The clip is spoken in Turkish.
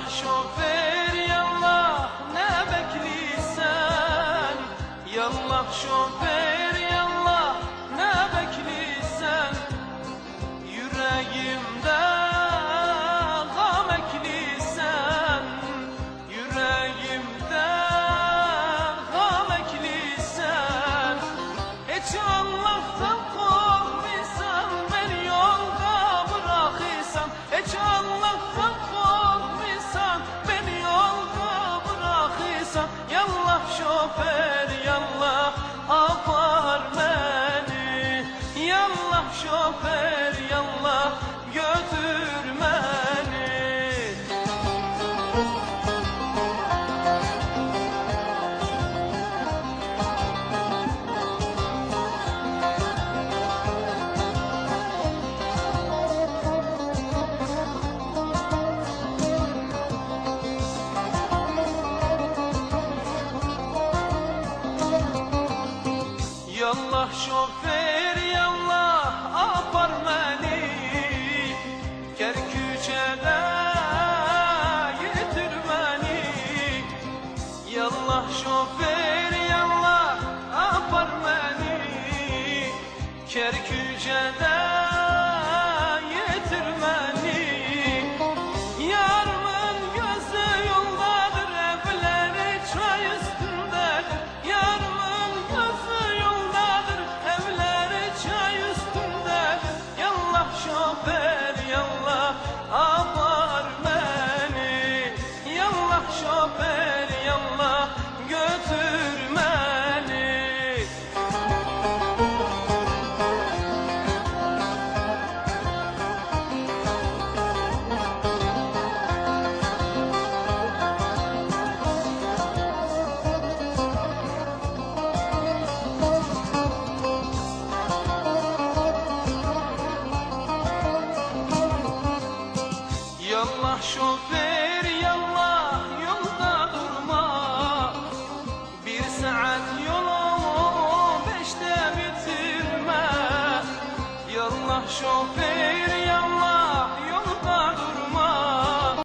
Yallah şoför yallah ne bekliysen. Yallah şoför yallah ne bekliysen. Yüreğimde gam ekliysen. Yüreğimde gam ekliysen. Hiç Yallah Yallah şoför yallah apar beni. Kerküçe'de getir beni. Yallah şoför yallah apar beni. Kerküçe'de Yallah şoför yallah yolda durma. Bir saat yolu beşte bitirme. Yallah şoför